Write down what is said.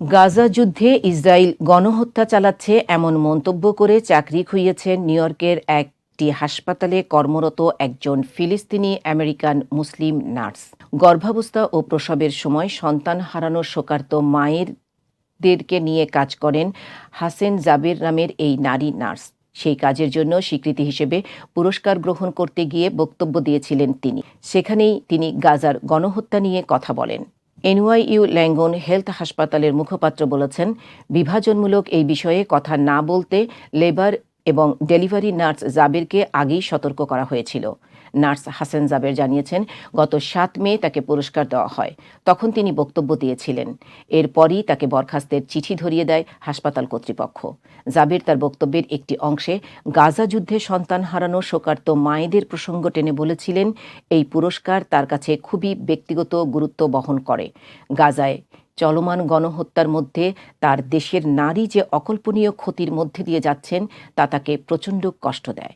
গাজা যুদ্ধে ইসরায়েল গণহত্যা চালাচ্ছে এমন মন্তব্য করে চাকরি খুইয়েছেন নিউ ইয়র্কের একটি হাসপাতালে কর্মরত একজন ফিলিস্তিনি আমেরিকান মুসলিম নার্স। গর্ভাবস্থা ও প্রসবের সময় সন্তান হারানোর শোকার্ত মায়েরদেরকে নিয়ে কাজ করেন হাসেন জাবের নামের এই নারী নার্স। সেই কাজের জন্য স্বীকৃতি হিসেবে পুরস্কার গ্রহণ করতে গিয়ে বক্তব্য দিয়েছিলেন তিনি। সেখানেই তিনি গাজার গণহত্যা নিয়ে কথা বলেন। এনওয়াইইউ ল্যাঙ্গন হেলথ হাসপাতালের মুখপাত্র বলেছেন বিভাজনমূলক এই বিষয়ে কথা না বলতে লেবার এবং ডেলিভারি নার্স জাবেরকে আগেই সতর্ক করা হয়েছিল। নার্স হাসান জাবের জানিয়েছেন, গত সাত মে তাকে পুরস্কার দেওয়া হয়। তখন তিনি বক্তব্য দিয়েছিলেন। এরপরই তাকে বরখাস্তের চিঠি ধরিয়ে দেয় হাসপাতাল কর্তৃপক্ষ। জাবের তার বক্তব্যের একটি অংশে, গাজা যুদ্ধে সন্তান হারানো শোকার্ত মায়েদের প্রসঙ্গ টেনে বলেছিলেন, এই পুরস্কার তার কাছে খুবই ব্যক্তিগত গুরুত্ব বহন করে। গাজায় চলমান গণহত্যার মধ্যে তার দেশের নারী যে অকল্পনীয় ক্ষতির মধ্যে দিয়ে যাচ্ছেন, তা তাকে প্রচণ্ড কষ্ট দেয়।